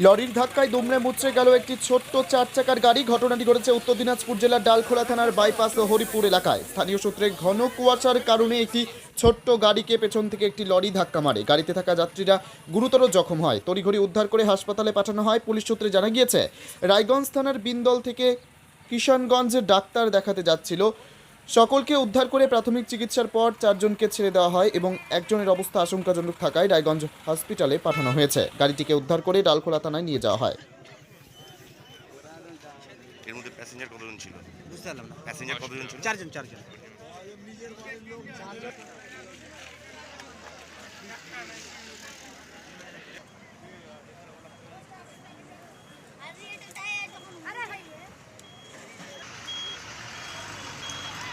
লরির ধাক্কায় দুমড়ে মুচড়ে গেল একটি ছোট্ট চার চাকার গাড়ি। ঘটনাটি ঘটেছে উত্তর দিনাজপুর জেলার ডালখোলা থানার বাইপাস ও হরিপুর এলাকায়। স্থানীয় সূত্রে ঘন কুয়াশার কারণে একটি ছোট্ট গাড়িকে পেছন থেকে একটি লরি ধাক্কা মারে। গাড়িতে থাকা যাত্রীরা গুরুতর জখম হয়। তড়িঘড়ি উদ্ধার করে হাসপাতালে পাঠানো হয়, পুলিশ সূত্রে জানা গিয়েছে, রায়গঞ্জ থানার বিন্দল থেকে কিষানগঞ্জে ডাক্তার দেখাতে যাচ্ছিল। সকলকে উদ্ধার করে প্রাথমিক চিকিৎসার পর চারজনকে ছেড়ে দেওয়া হয় এবং একজনের অবস্থা আশঙ্কাজনক থাকায় রায়গঞ্জ হসপিটালে পাঠানো হয়েছে। গাড়িটিকে উদ্ধার করে ডালখোলা থানায় নিয়ে যাওয়া হয়। এর মধ্যে প্যাসেঞ্জার কতজন ছিল? বুঝতে পারলাম না। প্যাসেঞ্জার কতজন ছিল? চারজন চারজন।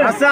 আচ্ছা